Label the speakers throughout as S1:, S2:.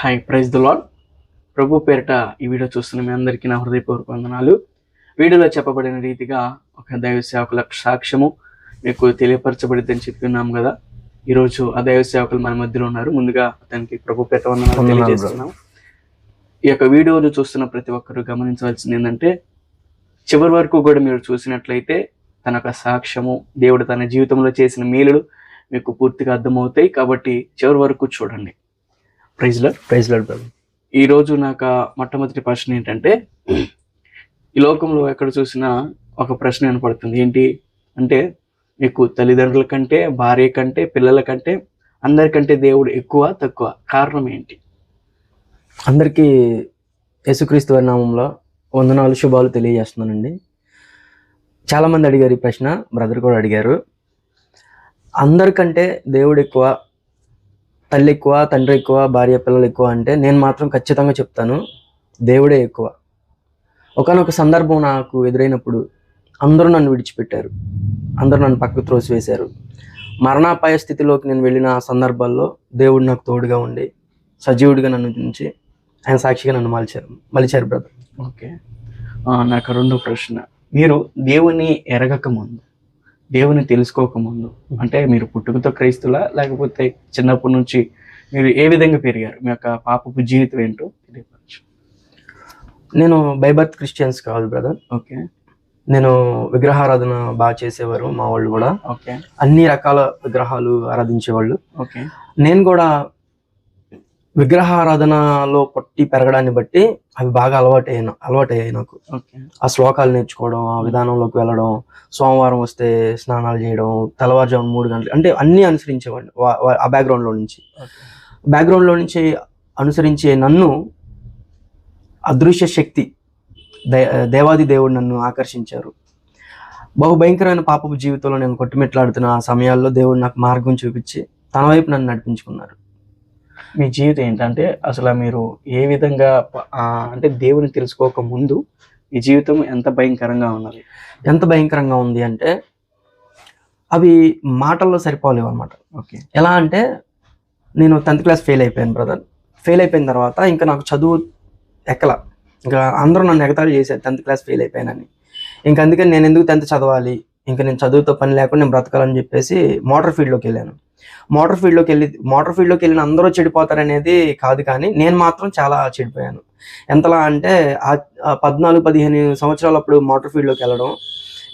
S1: Hi praise the Lord ప్రభు పేరిట ఈ వీడియో చూస్తున్న మీ అందరికీ నా హృదయపూర్వక వందనాలు. వీడియోలో చెప్పబడిన రీతిగా ఒక దైవ సేవకుల సాక్ష్యము మీకు తెలియపరచబడిద్దని చెప్పి ఉన్నాం కదా. ఈరోజు ఆ దైవ సేవకులు మన మధ్యలో ఉన్నారు. ముందుగా అతనికి ప్రభు పేరిట వందనాలు
S2: వందనాలు,
S1: తెలియజేస్తున్నాం. ఈ యొక్క వీడియోను చూస్తున్న ప్రతి ఒక్కరు గమనించవలసింది ఏంటంటే చివరి వరకు కూడా మీరు చూసినట్లయితే తన యొక్క సాక్ష్యము దేవుడు తన జీవితంలో చేసిన మేలులు మీకు పూర్తిగా అర్థమవుతాయి. కాబట్టి చివరి వరకు చూడండి. ప్రైజ్లో
S2: ప్రైజ్ లాడ్ బ్రదర్.
S1: ఈ రోజు నాకు మొట్టమొదటి ప్రశ్న ఏంటంటే ఈ లోకంలో ఎక్కడ చూసినా ఒక ప్రశ్న వినపడుతుంది. ఏంటి అంటే మీకు తల్లిదండ్రుల కంటే భార్య కంటే పిల్లల కంటే అందరికంటే దేవుడు ఎక్కువ తక్కువ కారణం ఏంటి?
S2: అందరికీ యేసుక్రీస్తు వారి నామంలో వందనాలు శుభాలు తెలియజేస్తున్నానండి. చాలామంది అడిగారు ఈ ప్రశ్న బ్రదర్ కూడా అడిగారు. అందరికంటే దేవుడు ఎక్కువ తల్లి ఎక్కువ తండ్రి ఎక్కువ భార్య పిల్లలు ఎక్కువ అంటే నేను మాత్రం ఖచ్చితంగా చెప్తాను దేవుడే ఎక్కువ. ఒకనొక సందర్భం నాకు ఎదురైనప్పుడు అందరూ నన్ను విడిచిపెట్టారు. అందరూ నన్ను పక్కకు త్రోసివేశారు. మరణాపాయ స్థితిలోకి నేను వెళ్ళిన ఆ సందర్భాల్లో దేవుడు నాకు తోడుగా ఉండి సజీవుడిగా నన్ను ఉంచి ఆయన సాక్షిగా నన్ను మలిచారు మలిచారు బ్రదర్.
S1: ఓకే. నాకు రెండో ప్రశ్న. మీరు దేవుని ఎరగక ముందు దేవుని తెలుసుకోక ముందు అంటే మీరు పుట్టుకతో క్రైస్తులా? లేకపోతే చిన్నప్పటి నుంచి మీరు ఏ విధంగా పెరిగారు? మీ యొక్క పాపపు జీవితం ఏంటో తెలియపరచు.
S2: నేను బైబర్త్ క్రిస్టియన్స్ కాదు బ్రదర్.
S1: ఓకే.
S2: నేను విగ్రహారాధన బాగా చేసేవారు మా వాళ్ళు కూడా.
S1: ఓకే.
S2: అన్ని రకాల విగ్రహాలు ఆరాధించేవాళ్ళు.
S1: ఓకే.
S2: నేను కూడా విగ్రహారాధనలో పట్టి పెరగడాన్ని బట్టి అవి బాగా అలవాటు అయిన అలవాటు అయ్యాయి నాకు ఆ శ్లోకాలు నేర్చుకోవడం ఆ విధానంలోకి వెళ్ళడం సోమవారం వస్తే స్నానాలు చేయడం తెల్లవారుజామున మూడు గంటలు అంటే అన్నీ అనుసరించేవాడిని ఆ బ్యాక్గ్రౌండ్లో నుంచి. బ్యాక్గ్రౌండ్లో నుంచి అనుసరించే నన్ను అదృశ్య శక్తి దే దేవాది దేవుడు నన్ను ఆకర్షించారు. బహు భయంకరమైన పాపపు జీవితంలో నేను కొట్టుమిట్లాడుతున్న ఆ సమయాల్లో దేవుడు నాకు మార్గం చూపించి తన వైపు నన్ను నడిపించుకున్నారు.
S1: మీ జీవితం ఏంటంటే అసలు మీరు ఏ విధంగా అంటే దేవుని తెలుసుకోక ముందు మీ జీవితం ఎంత భయంకరంగా ఉన్నది?
S2: ఎంత భయంకరంగా ఉంది అంటే అవి మాటల్లో సరిపోలేవు అనమాట
S1: ఓకే.
S2: ఎలా అంటే నేను టెన్త్ క్లాస్ ఫెయిల్ అయిపోయాను బ్రదర్. ఫెయిల్ అయిపోయిన తర్వాత ఇంకా నాకు చదువు ఎక్కల. ఇంకా అందరూ నన్ను ఎగతాళి చేశారు టెన్త్ క్లాస్ ఫెయిల్ అయిపోయానని. ఇంకా అందుకని నేను ఎందుకు టెన్త్ చదవాలి? ఇంకా నేను చదువుతో పని లేకుండా నేను బ్రతకాలని చెప్పేసి మోటార్ ఫీల్డ్లోకి వెళ్ళాను. మోటార్ ఫీల్డ్లోకి వెళ్ళి మోటార్ ఫీల్డ్లోకి వెళ్ళిన అందరూ చెడిపోతారనేది కాదు కానీ నేను మాత్రం చాలా చెడిపోయాను. ఎంతలా అంటే ఆ పద్నాలుగు పదిహేను సంవత్సరాలు అప్పుడు మోటార్ ఫీల్డ్లోకి వెళ్ళడం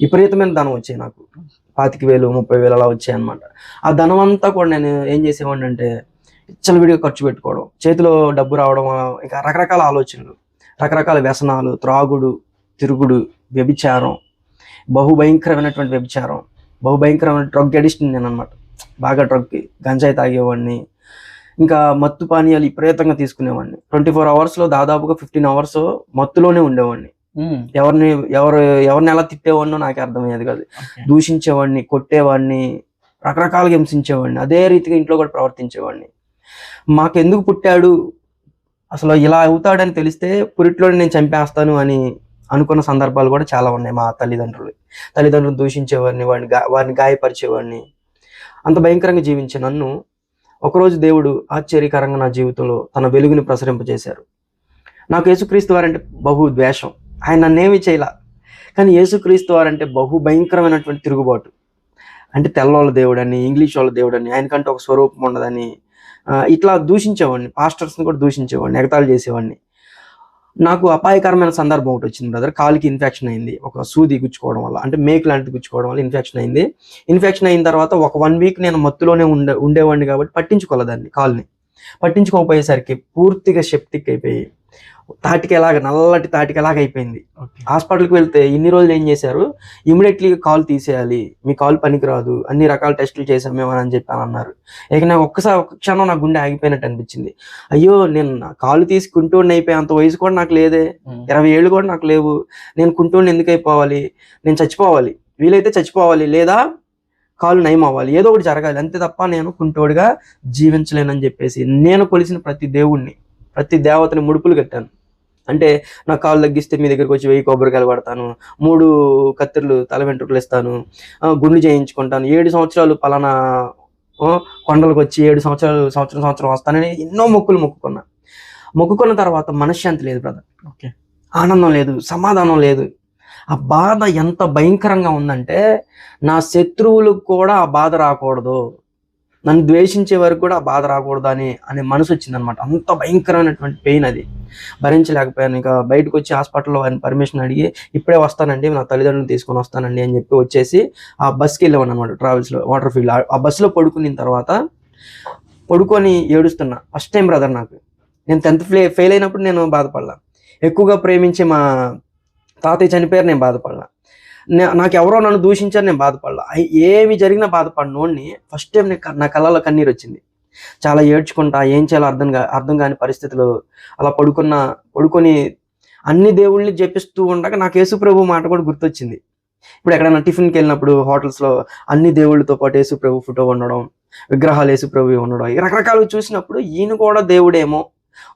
S2: విపరీతమైన ధనం వచ్చాయి నాకు. పాతిక వేలు ముప్పై వేలు అలా వచ్చాయి అనమాట ఆ ధనం అంతా కూడా నేను ఏం చేసేవాడిని అంటే విడిగా ఖర్చు పెట్టుకోవడం చేతిలో డబ్బు రావడం ఇంకా రకరకాల ఆలోచనలు రకరకాల వ్యసనాలు త్రాగుడు తిరుగుడు వ్యభిచారం బహు భయంకరమైనటువంటి వ్యభిచారం బహు భయంకరమైన డ్రగ్ అడిక్షన్ నేను అనమాట బాగా డ్రగ్ గంజాయి తాగేవాడిని. ఇంకా మత్తు పానీయాలు విపరీతంగా తీసుకునేవాడిని. ట్వంటీ ఫోర్ అవర్స్లో దాదాపుగా ఫిఫ్టీన్ అవర్స్ మత్తులోనే ఉండేవాడిని.
S1: ఉమ్,
S2: ఎవరిని ఎవరు ఎవరిని ఎలా తిట్టేవాడినో నాకు అర్థమయ్యేది కాదు. దూషించేవాడిని కొట్టేవాడిని రకరకాలుగా హింసించేవాడిని అదే రీతిగా ఇంట్లో కూడా ప్రవర్తించేవాడిని. మాకెందుకు పుట్టాడు? అసలు ఇలా అవుతాడని తెలిస్తే పురిట్లోనే నేను చంపేస్తాను అని అనుకున్న సందర్భాలు కూడా చాలా ఉన్నాయి మా తల్లిదండ్రులు. తల్లిదండ్రులు దూషించేవాడిని వాడిని గా వారిని గాయపరిచేవాడిని. అంత భయంకరంగా జీవించే నన్ను ఒకరోజు దేవుడు ఆశ్చర్యకరంగా నా జీవితంలో తన వెలుగుని ప్రసరింపజేశారు. నాకు యేసుక్రీస్తు వారంటే బహు ద్వేషం. ఆయన నన్నేమి చేయలా. కానీ యేసుక్రీస్తు వారంటే బహు భయంకరమైనటువంటి తిరుగుబాటు. అంటే తెల్లవాళ్ళ దేవుడని ఇంగ్లీష్ వాళ్ళ దేవుడని ఆయనకంటే ఒక స్వరూపం ఉండదని ఇట్లా దూషించేవాడిని పాస్టర్స్ని కూడా దూషించేవాడిని ఎగతాళి చేసేవాడిని. నాకు అపాయకరమైన సందర్భం ఒకటి వచ్చింది బ్రదర్ కాలికి ఇన్ఫెక్షన్ అయింది. ఒక సూది గుచ్చుకోవడం వల్ల అంటే మేక్ లాంటిది గుచ్చుకోవడం వల్ల ఇన్ఫెక్షన్ అయింది. ఇన్ఫెక్షన్ అయిన తర్వాత ఒక వన్ వీక్ నేను మత్తులోనే ఉండే ఉండేవాడిని కాబట్టి పట్టించుకోలేదాన్ని కాల్ని. పట్టించుకోకపోయేసరికి పూర్తిగా సెప్టిక్ అయిపోయి తాటికెలాగా నల్లటి తాటికెలాగా అయిపోయింది. హాస్పిటల్కి వెళ్తే ఇన్ని రోజులు ఏం చేశారు? ఇమీడియట్లీ కాల్ తీసేయాలి మీ కాల్ పనికిరాదు అన్ని రకాల టెస్టులు చేసాం మేము అని చెప్పి అని అన్నారు ఇక నాకు ఒక్కసారి ఒక్క క్షణం నా గుండె ఆగిపోయినట్టు అనిపించింది. అయ్యో నేను కాలు తీసి కుంటూడిని అయిపోయి అంత వయసు కూడా నాకు లేదే. ఇరవై ఏళ్ళు కూడా నాకు లేవు. నేను కుంటూడిని ఎందుకు అయిపోవాలి? నేను చచ్చిపోవాలి. వీలైతే చచ్చిపోవాలి లేదా కాలు నయం అవ్వాలి. ఏదో ఒకటి జరగాలి. అంతే తప్ప నేను కుంటోడిగా జీవించలేనని చెప్పేసి నేను కొలిసిన ప్రతి దేవుణ్ణి ప్రతి దేవతని ముడుపులు కట్టాను. అంటే నా కాలు తగ్గిస్తే మీ దగ్గరికి వచ్చి వెయ్యి కొబ్బరికాయలు పడతాను మూడు కత్తిర్లు తల వెంట్రుకలు ఇస్తాను గుండు చేయించుకుంటాను ఏడు సంవత్సరాలు పలానా కొండలకు వచ్చి ఏడు సంవత్సరాలు సంవత్సరం సంవత్సరం వస్తానని ఎన్నో మొక్కులు మొక్కుకున్నా. మొక్కుకున్న తర్వాత మనశ్శాంతి లేదు బ్రదర్
S1: ఓకే.
S2: ఆనందం లేదు సమాధానం లేదు. ఆ బాధ ఎంత భయంకరంగా ఉందంటే నా శత్రువులకు కూడా ఆ బాధ రాకూడదు. నన్ను ద్వేషించే వరకు కూడా బాధ రాకూడదు అని అనే మనసు వచ్చిందనమాట. అంత భయంకరమైనటువంటి పెయిన్ అది. భరించలేకపోయాను. ఇంకా బయటకు వచ్చి హాస్పిటల్లో ఆయన పర్మిషన్ అడిగి ఇప్పుడే వస్తానండి నా తల్లిదండ్రులు తీసుకొని వస్తానండి అని చెప్పి వచ్చేసి ఆ బస్కి వెళ్ళాను అనమాట ట్రావెల్స్లో వాటర్ ఫీల్డ్. ఆ బస్సులో పడుకున్న తర్వాత పడుకొని ఏడుస్తున్నా. ఫస్ట్ టైం బ్రదర్ నాకు. నేను టెన్త్ ఫెయిల్ ఫెయిల్ అయినప్పుడు నేను బాధపడలా. ఎక్కువగా ప్రేమించే మా తాతయ్య చనిపోయారు నేను బాధపడలా. నాకు ఎవరో నన్ను దూషించారు నేను బాధపడలా. ఏమి జరిగినా బాధపడినోడిని ఫస్ట్ టైం నేను నా కళ్ళలో కన్నీరు వచ్చింది. చాలా ఏడ్చుకుంటా ఏం చేయాలో అర్థం కా అర్థం కాని పరిస్థితులు అలా పడుకున్న పడుకొని అన్ని దేవుళ్ళని జపిస్తూ ఉండగా నాకు యేసుప్రభు మాట కూడా గుర్తొచ్చింది. ఇప్పుడు ఎక్కడైనా టిఫిన్కి వెళ్ళినప్పుడు హోటల్స్లో అన్ని దేవుళ్ళతో పాటు యేసుప్రభు ఫోటో ఉండడం విగ్రహాలు యేసుప్రభు ఉండడం రకరకాలు చూసినప్పుడు ఈయన కూడా దేవుడేమో.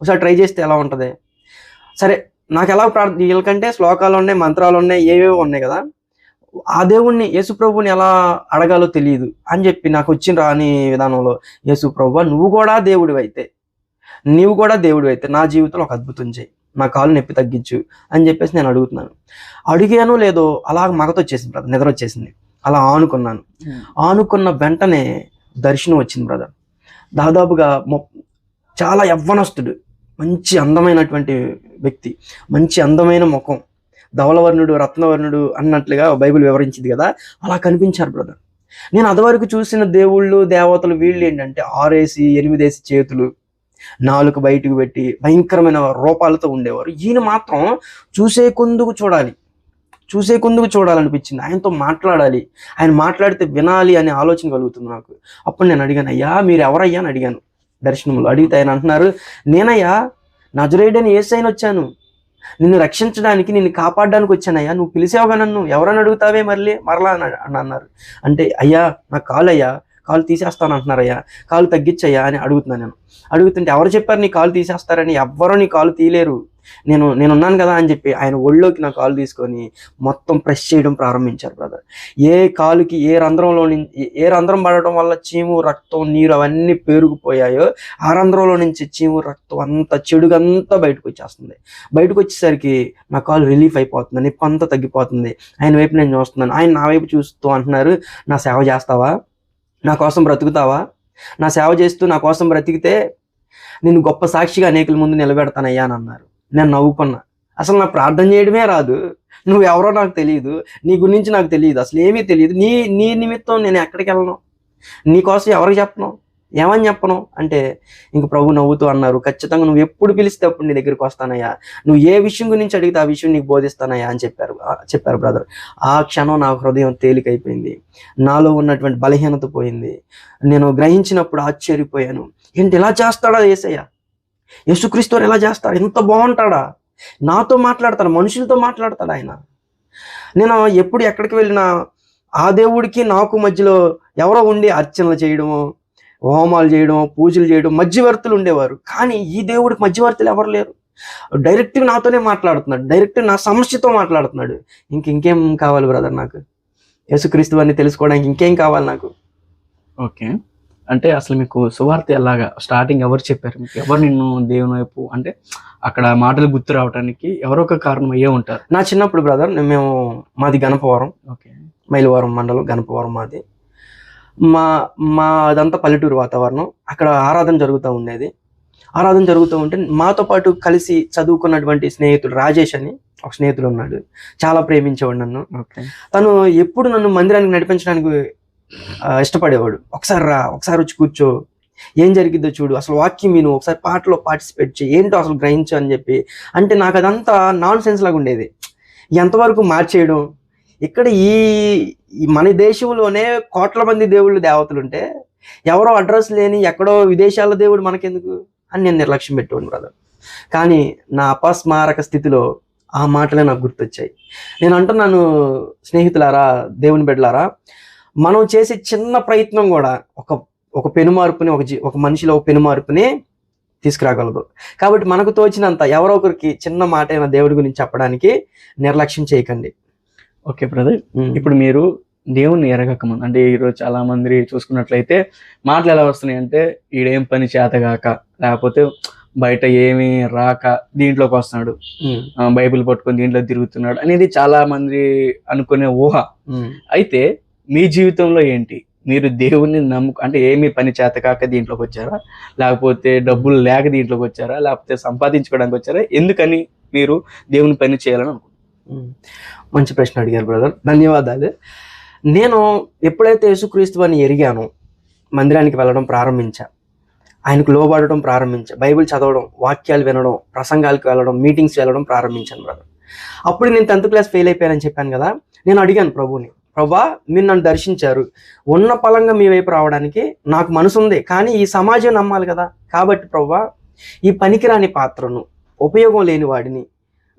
S2: ఒకసారి ట్రై చేస్తే ఎలా ఉంటుంది? సరే నాకు ఎలా ప్రార్థన వీళ్ళకంటే శ్లోకాలు ఉన్నాయి మంత్రాలు ఉన్నాయి ఏవేవో ఉన్నాయి కదా. ఆ దేవుణ్ణి యేసు ప్రభుని ఎలా అడగాలో తెలియదు అని చెప్పి నాకు వచ్చిన రాని విధానంలో. యేసు ప్రభు నువ్వు కూడా దేవుడివి అయితే నీవు కూడా దేవుడివి అయితే నా జీవితంలో ఒక అద్భుతం చేయి. నా కాలు నొప్పి తగ్గించు అని చెప్పేసి నేను అడుగుతున్నాను. అడిగాను లేదో అలా మగత వచ్చేసింది బ్రదర్ నిద్ర వచ్చేసింది. అలా ఆనుకున్నాను. ఆనుకున్న వెంటనే దర్శనం వచ్చింది బ్రదర్ దాదాపుగా మొ- చాలా యవ్వనస్తుడు. మంచి అందమైనటువంటి వ్యక్తి. మంచి అందమైన ముఖం. ధవలవర్ణుడు రత్నవర్ణుడు అన్నట్లుగా బైబిల్ వివరించింది కదా. అలా కనిపించారు బ్రదర్. నేను అదివరకు చూసిన దేవుళ్ళు దేవతలు వీళ్ళు ఏంటంటే ఆరేసి ఎనిమిదేసి చేతులు నాలుగు బయటకు పెట్టి భయంకరమైన రూపాలతో ఉండేవారు. ఈయన మాత్రం చూసే కొందుకు చూడాలి. చూసే కొందుకు చూడాలనిపించింది. ఆయనతో మాట్లాడాలి. ఆయన మాట్లాడితే వినాలి అనే ఆలోచన కలుగుతుంది నాకు. అప్పుడు నేను అడిగాను అయ్యా మీరు ఎవరయ్యా? అని అడిగాను. దర్శనంలో అడిగితే ఆయన అంటున్నారు నేనయ్యా నజరేడని ఏసైన వచ్చాను. నిన్ను రక్షించడానికి నిన్ను కాపాడడానికి వచ్చానయ్యా. నువ్వు పిలిచావుగా నన్ను. ఎవరని అడుగుతావే మళ్ళీ? మరలా అని అని అన్నారు. అంటే అయ్యా నా కాలు అయ్యా కాలు తీసేస్తాను అంటున్నారయ్యా. కాలు తగ్గించయ్యా అని అడుగుతున్నాను నేను. అడుగుతుంటే ఎవరు చెప్పారు నీ కాలు తీసేస్తారని? ఎవ్వరూ నీ కాలు తీయలేరు. నేను నేను ఉన్నాను కదా అని చెప్పి ఆయన ఒళ్ళోకి నా కాలు తీసుకొని మొత్తం ప్రెస్ చేయడం ప్రారంభించారు బ్రదర్ ఏ కాలుకి ఏ రంధ్రంలో నుంచి ఏ రంధ్రం పడటం వల్ల చీము రక్తం నీరు అవన్నీ పేరుకుపోయాయో ఆ రంధ్రంలో నుంచి చీము రక్తం అంతా చెడుగంతా బయటకు వచ్చేస్తుంది. బయటకు వచ్చేసరికి నా కాలు రిలీఫ్ అయిపోతుంది నొప్పి అంతా తగ్గిపోతుంది. ఆయన వైపు నేను చూస్తున్నాను. ఆయన నా వైపు చూస్తూ అంటున్నారు నా సేవ చేస్తావా? నా కోసం బ్రతుకుతావా? నా సేవ చేస్తూ నా కోసం బ్రతికితే నేను గొప్ప సాక్షిగా అనేకుల ముందు నిలబెడతానయ్యా అని అన్నారు. నేను నవ్వుకున్నా. అసలు నా ప్రార్థన చేయడమే రాదు. నువ్వు ఎవరో నాకు తెలియదు నీ గురించి నాకు తెలియదు అసలు ఏమీ తెలియదు నీ నీ నిమిత్తం నేను ఎక్కడికి వెళ్ళను. నీకోసం ఎవరికి చెప్పను? ఏమని చెప్పను? అంటే ఇంక ప్రభు నవ్వుతూ అన్నారు ఖచ్చితంగా నువ్వు ఎప్పుడు పిలిస్తే అప్పుడు నీ దగ్గరికి వస్తానయ్యా. నువ్వు ఏ విషయం గురించి అడిగితే ఆ విషయం నీకు బోధిస్తానయ్యా అని చెప్పారు. చెప్పారు బ్రదర్. ఆ క్షణం నా హృదయం తేలికైపోయింది. నాలో ఉన్నటువంటి బలహీనత పోయింది. నేను గ్రహించినప్పుడు ఆశ్చర్యపోయాను. ఏంటి ఇలా చేస్తాడా ఏసయ్య? యేసుక్రీస్తువారు ఎలా చేస్తాడు? ఎంత బాగుంటాడా? నాతో మాట్లాడతాడు? మనుషులతో మాట్లాడతాడు ఆయన? నేను ఎప్పుడు ఎక్కడికి వెళ్ళినా ఆ దేవుడికి నాకు మధ్యలో ఎవరో ఉండి అర్చనలు చేయడము హోమాలు చేయడం పూజలు చేయడం మధ్యవర్తులు ఉండేవారు. కానీ ఈ దేవుడికి మధ్యవర్తులు ఎవరు లేరు. డైరెక్ట్గా నాతోనే మాట్లాడుతున్నాడు. డైరెక్ట్ నా సమస్యతో మాట్లాడుతున్నాడు. ఇంక ఇంకేం కావాలి బ్రదర్ నాకు? యేసుక్రీస్తు అని తెలుసుకోవడానికి ఇంకేం కావాలి నాకు?
S1: ఓకే. అంటే అసలు మీకు సువార్త ఎలాగా స్టార్టింగ్ ఎవరు చెప్పారు? మీకు ఎవరు నిన్ను దేవుని వైపు అంటే అక్కడ మాటలు గుర్తు రావడానికి ఎవరో ఒక కారణం అయ్యే ఉంటారు.
S2: నా చిన్నప్పుడు బ్రదర్ మేము మాది గణపవరం.
S1: ఓకే.
S2: మైలవరం మండలం గణపవరం మాది. మా మా అదంతా పల్లెటూరు వాతావరణం. అక్కడ ఆరాధన జరుగుతూ ఉండేది. ఆరాధన జరుగుతూ ఉంటే మాతో పాటు కలిసి చదువుకున్నటువంటి స్నేహితుడు రాజేష్ అని ఒక స్నేహితుడు ఉన్నాడు. చాలా ప్రేమించేవాడు నన్ను.
S1: ఓకే.
S2: తను ఎప్పుడు నన్ను మందిరానికి నడిపించడానికి ఇష్టపడేవాడు. ఒకసారి రా ఒకసారి వచ్చి కూర్చో. ఏం జరిగిద్దో చూడు అసలు వాక్యం విను ఒకసారి పాటలో పార్టిసిపేట్ చేయి ఏంటో అసలు గ్రహించు అని చెప్పి. అంటే నాకు అదంతా నాన్ సెన్స్ లాగా ఉండేది. ఎంతవరకు మార్చేయడం? ఇక్కడ ఈ మన దేశంలోనే కోట్ల మంది దేవుళ్ళు దేవతలు ఉంటే ఎవరో అడ్రస్ లేని ఎక్కడో విదేశాల దేవుడు మనకెందుకు? అని నేను నిర్లక్ష్యం పెట్టాను బ్రదర్ కానీ నా అపస్మారక స్థితిలో ఆ మాటలే నాకు గుర్తొచ్చాయి. నేను అంటున్నాను స్నేహితులారా దేవుని బిడ్డలారా మనం చేసే చిన్న ప్రయత్నం కూడా ఒక ఒక పెనుమార్పుని ఒక ఒక మనిషిలో ఒక పెనుమార్పుని తీసుకురాగలదు. కాబట్టి మనకు తోచినంత ఎవరో ఒకరికి చిన్న మాట అయినా దేవుడి గురించి చెప్పడానికి నిర్లక్ష్యం చేయకండి.
S1: Okay brother. ఇప్పుడు మీరు దేవుణ్ణి ఎరగక ముందు అంటే ఈరోజు చాలా మంది చూసుకున్నట్లయితే మాటలు ఎలా వస్తున్నాయి అంటే ఈడేం పని చేతగాక లేకపోతే బయట ఏమీ రాక దీంట్లోకి వస్తున్నాడు. బైబిల్ పట్టుకొని దీంట్లో తిరుగుతున్నాడు అనేది చాలా మంది అనుకునే ఊహ. అయితే మీ జీవితంలో ఏంటి? మీరు దేవుణ్ణి నమ్ము అంటే ఏమి పని చేత కాక దీంట్లోకి వచ్చారా? లేకపోతే డబ్బులు లేక దీంట్లోకి వచ్చారా? లేకపోతే సంపాదించుకోవడానికి వచ్చారా? ఎందుకని మీరు దేవుని పని చేయాలని అనుకుంటున్నారు?
S2: మంచి ప్రశ్న అడిగారు బ్రదర్. ధన్యవాదాలు. నేను ఎప్పుడైతే యేసుక్రీస్తు అని ఎరిగానో మందిరానికి వెళ్ళడం ప్రారంభించా. ఆయనకు లోబడడం ప్రారంభించా. బైబిల్ చదవడం వాక్యాలు వినడం ప్రసంగాలకు వెళ్ళడం మీటింగ్స్ వెళ్ళడం ప్రారంభించాను బ్రదర్. అప్పుడు నేను టెన్త్ క్లాస్ ఫెయిల్ అయిపోయానని చెప్పాను కదా నేను అడిగాను ప్రభుని ప్రభా మీరు నన్ను దర్శించారు. ఉన్న పలంగా మీ వైపు రావడానికి నాకు మనసు ఉంది కానీ ఈ సమాజం నమ్మాలి కదా. కాబట్టి ప్రభా ఈ పనికిరాని పాత్రను ఉపయోగం లేని వాడిని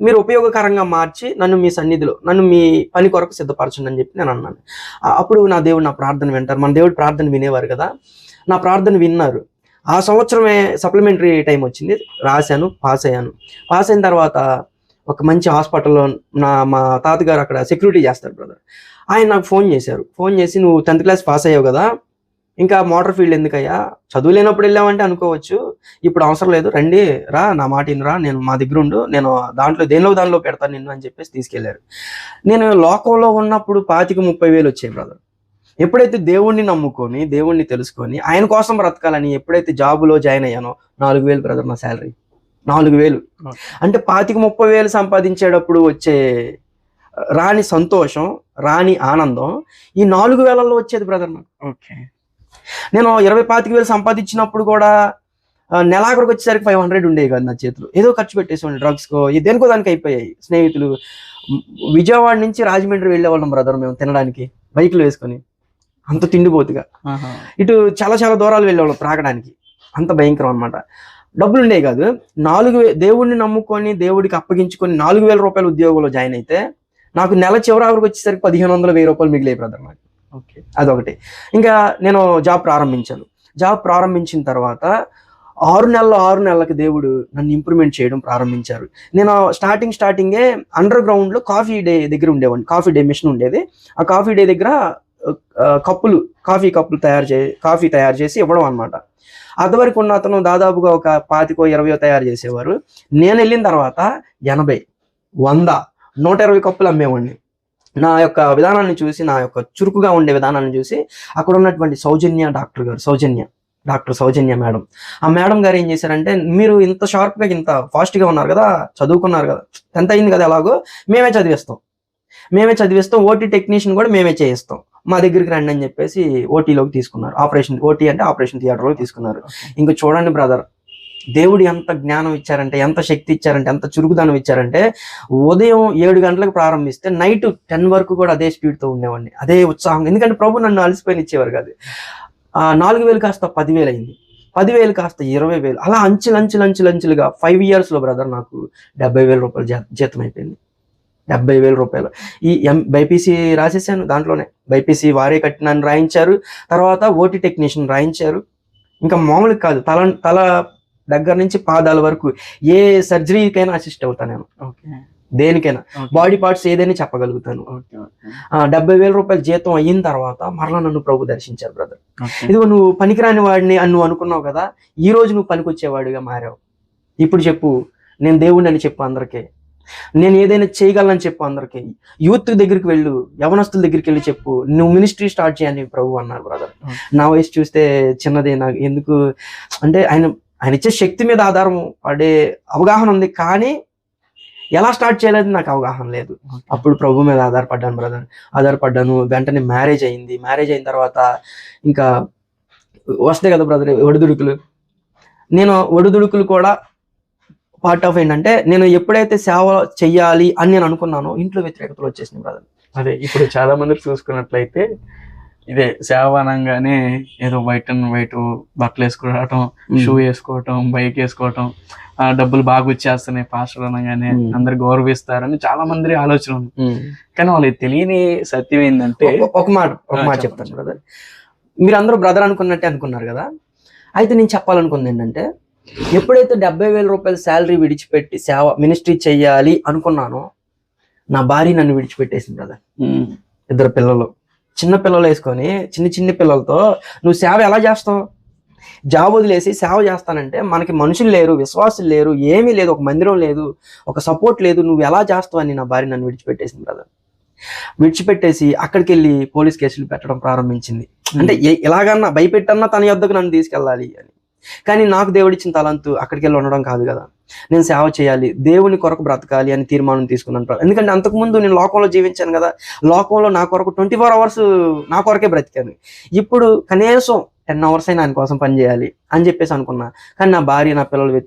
S2: మీరు ఉపయోగకరంగా మార్చి నన్ను మీ సన్నిధిలో నన్ను మీ పని కొరకు సిద్ధపరచండి అని చెప్పి నేను అన్నాను. అప్పుడు నా దేవుడు నా ప్రార్థన వింటారు. మన దేవుడు ప్రార్థన వినేవారు కదా. నా ప్రార్థన విన్నారు. ఆ సంవత్సరమే సప్లిమెంటరీ టైం వచ్చింది. రాశాను పాస్ అయ్యాను. పాస్ అయిన తర్వాత ఒక మంచి హాస్పిటల్లో నా మా తాతగారు అక్కడ సెక్యూరిటీ చేస్తారు బ్రదర్. ఆయన నాకు ఫోన్ చేశారు. ఫోన్ చేసి నువ్వు టెన్త్ క్లాస్ పాస్ అయ్యావు కదా ఇంకా మోటార్ ఫీల్డ్ ఎందుకయ్యా? చదువు లేనప్పుడు వెళ్ళామంటే అనుకోవచ్చు. ఇప్పుడు అవసరం లేదు రండి రా నా మాట రా నేను మా దగ్గర ఉండు నేను దాంట్లో దేనిలో దానిలో పెడతాను నిన్ను అని చెప్పేసి తీసుకెళ్ళారు. నేను లోకంలో ఉన్నప్పుడు పాతిక ముప్పై వేలు వచ్చాయి బ్రదర్ ఎప్పుడైతే దేవుణ్ణి నమ్ముకొని దేవుణ్ణి తెలుసుకొని ఆయన కోసం బ్రతకాలని ఎప్పుడైతే జాబులో జాయిన్ అయ్యానో నాలుగు వేలు బ్రదర్ నా శాలరీ నాలుగు వేలు. అంటే పాతిక ముప్పై వేలు సంపాదించేటప్పుడు వచ్చే రాని సంతోషం రాని ఆనందం ఈ నాలుగు వేలలో వచ్చేది బ్రదర్ నాకు.
S1: ఓకే
S2: నేను ఇరవై పాతిక వేలు సంపాదించినప్పుడు కూడా నెలాఖరికి వచ్చేసరికి ఫైవ్ హండ్రెడ్ ఉండేవి కదా నా చేతులు. ఏదో ఖర్చు పెట్టేసేవాడిని డ్రగ్స్కో దేనికో దానికి అయిపోయాయి. స్నేహితులు విజయవాడ నుంచి రాజమండ్రి వెళ్ళేవాళ్ళం బ్రదర్ మేము తినడానికి బైక్లు వేసుకొని. అంత తిండిపోతుగా. ఇటు చాలా చాలా దూరాలు వెళ్ళేవాళ్ళం త్రాగడానికి. అంత భయంకరం అన్నమాట. డబ్బులు ఉండేవి కాదు. నాలుగు దేవుడిని నమ్ముకొని దేవుడికి అప్పగించుకొని నాలుగు వేల రూపాయల ఉద్యోగంలో జాయిన్ అయితే నాకు నెల చివరావరికి వచ్చేసరికి పదిహేను వందల వెయ్యి రూపాయలు మిగిలే బ్రదర్ నాకు.
S1: ఓకే.
S2: అదొకటి. ఇంకా నేను జాబ్ ప్రారంభించాను. జాబ్ ప్రారంభించిన తర్వాత ఆరు నెలల ఆరు నెలలకి దేవుడు నన్ను ఇంప్రూవ్మెంట్ చేయడం ప్రారంభించారు. నేను స్టార్టింగ్ స్టార్టింగే అండర్ గ్రౌండ్లో కాఫీ డే దగ్గర ఉండేవాడిని. కాఫీ డే మిషన్ ఉండేది. ఆ కాఫీ డే దగ్గర కప్పులు కాఫీ కప్పులు తయారు చే కాఫీ తయారు చేసి ఇవ్వడం అనమాట అంతవరకు ఉన్న అతను దాదాపుగా ఒక పాతికో ఇరవయో తయారు చేసేవారు. నేను వెళ్ళిన తర్వాత ఎనభై వంద నూట ఇరవై కప్పులు అమ్మేవాడిని. నా యొక్క విధానాన్ని చూసి నా యొక్క చురుకుగా ఉండే విధానాన్ని చూసి అక్కడ ఉన్నటువంటి సౌజన్య డాక్టర్ గారు సౌజన్య డాక్టర్ సౌజన్య మేడం. ఆ మేడం గారు ఏం చేశారంటే మీరు ఇంత షార్ప్గా ఇంత ఫాస్ట్గా ఉన్నారు కదా చదువుకున్నారు కదా టెన్త్ అయింది కదా ఎలాగో మేమే చదివిస్తాం. మేమే చదివిస్తాం ఓటీ టెక్నీషియన్ కూడా మేమే చేయిస్తాం. మా దగ్గరికి రండి అని చెప్పేసి ఓటీలోకి తీసుకున్నారు. ఆపరేషన్ ఓటీ అంటే ఆపరేషన్ థియేటర్లోకి తీసుకున్నారు. ఇంకా చూడండి బ్రదర్ దేవుడు ఎంత జ్ఞానం ఇచ్చారంటే ఎంత శక్తి ఇచ్చారంటే ఎంత చురుకుదనం ఇచ్చారంటే ఉదయం ఏడు గంటలకు ప్రారంభిస్తే నైట్ టెన్ వరకు కూడా అదే స్పీడ్తో ఉండేవాడిని. అదే ఉత్సాహం ఎందుకంటే ప్రభు నన్ను అలసిపోయిన ఇచ్చేవారు కాదు. నాలుగు వేలు కాస్త పదివేలు అయింది. పదివేలు కాస్త ఇరవై వేలు. అలా అంచులు అంచులు అంచులు అంచులుగా ఫైవ్ ఇయర్స్లో బ్రదర్ నాకు డెబ్బై వేల రూపాయలు జీతం అయిపోయింది. డెబ్బై వేల రూపాయలు. ఈ ఎం బైపీసీ రాసేసాను దాంట్లోనే. బైపీసీ వారే కట్టినాన్ని రాయించారు. తర్వాత ఓటీ టెక్నీషియన్ రాయించారు. ఇంకా మామూలు కాదు. తల తల దగ్గర నుంచి పాదాల వరకు ఏ సర్జరీకైనా అసిస్ట్ అవుతాను నేను. దేనికైనా. బాడీ పార్ట్స్ ఏదైనా చెప్పగలుగుతాను. డెబ్బై వేల రూపాయల జీతం అయిన తర్వాత మరలా నన్ను ప్రభు దర్శించారు బ్రదర్ ఇదిగో నువ్వు పనికిరాని వాడిని అని నువ్వు అనుకున్నావు కదా ఈ రోజు నువ్వు పనికొచ్చేవాడిగా మారావు. ఇప్పుడు చెప్పు నేను దేవుడిని అని చెప్పు అందరికీ. నేను ఏదైనా చేయగలనని చెప్పు అందరికీ. యూత్ దగ్గరికి వెళ్ళు యవనస్తుల దగ్గరికి వెళ్ళి చెప్పు. నువ్వు మినిస్ట్రీ స్టార్ట్ చేయని ప్రభు అన్నారు బ్రదర్. నా వయసు చూస్తే చిన్నదే నాకు ఎందుకు? అంటే ఆయన ఆయన ఇచ్చే శక్తి మీద ఆధారం పడే అవగాహన ఉంది కానీ ఎలా స్టార్ట్ చేయలేదు నాకు అవగాహన లేదు. అప్పుడు ప్రభు మీద ఆధారపడ్డాను బ్రదర్. ఆధారపడ్డాను వెంటనే మ్యారేజ్ అయింది. మ్యారేజ్ అయిన తర్వాత ఇంకా వస్తాయి కదా బ్రదర్ ఒడిదుడుకులు. నేను ఒడిదుడుకులు కూడా పార్ట్ ఆఫ్ ఏంటంటే నేను ఎప్పుడైతే సేవ చెయ్యాలి అని నేను అనుకున్నానో ఇంట్లో వ్యతిరేకతలు వచ్చేసింది బ్రదర్.
S1: అదే ఇప్పుడు చాలా మంది చూసుకున్నట్లయితే ఇదే సేవ అనగానే ఏదో వైట్ అండ్ వైట్ బట్టలు వేసుకోవటం షూ వేసుకోవటం బైక్ వేసుకోవటం ఆ డబ్బులు బాగా వచ్చేస్తున్నాయి పాస్టర్ అనగానే. అందరు గౌరవిస్తారని చాలా మంది ఆలోచన ఉంది. కానీ వాళ్ళకి తెలియని సత్యం ఏంటంటే
S2: ఒక- మాట ఒక మాట చెప్తాను బ్రదర్ మీరు అందరూ బ్రదర్ అనుకున్నట్టే అనుకున్నారు కదా? అయితే నేను చెప్పాలనుకుంది ఏంటంటే ఎప్పుడైతే డెబ్బై వేల రూపాయల శాలరీ విడిచిపెట్టి సేవ మినిస్ట్రీ చెయ్యాలి అనుకున్నానో నా భార్య నన్ను విడిచిపెట్టేసింది బ్రదర్ ఇద్దరు పిల్లలు. చిన్న పిల్లలు వేసుకొని చిన్న చిన్న పిల్లలతో నువ్వు సేవ ఎలా చేస్తావు? జాబ్ వదిలేసి సేవ చేస్తానంటే మనకి మనుషులు లేరు విశ్వాసులు లేరు ఏమీ లేదు ఒక మందిరం లేదు ఒక సపోర్ట్ లేదు నువ్వు ఎలా చేస్తావు? అని నా భార్య నన్ను విడిచిపెట్టేసింది బ్రదర్ విడిచిపెట్టేసి అక్కడికి వెళ్ళి పోలీస్ కేసులు పెట్టడం ప్రారంభించింది. అంటే ఎలాగన్నా భయపెట్టన్నా తన యొద్దకు నన్ను తీసుకెళ్ళాలి అని. కానీ నాకు దేవుడిచ్చిన తలంతు అక్కడికి వెళ్ళి ఉండడం కాదు కదా. నేను సేవ చేయాలి దేవుని కొరకు బ్రతకాలి అని తీర్మానం తీసుకున్నాను. ఎందుకంటే అంతకుముందు నేను లోకంలో జీవించాను కదా. లోకంలో నా కొరకు ట్వంటీ ఫోర్ అవర్స్ నా కొరకే బ్రతికాను. ఇప్పుడు కనీసం టెన్ అవర్స్ అయినా ఆయన కోసం పని చేయాలి అని చెప్పేసి అనుకున్నా. కానీ నా భార్య నా పిల్లలు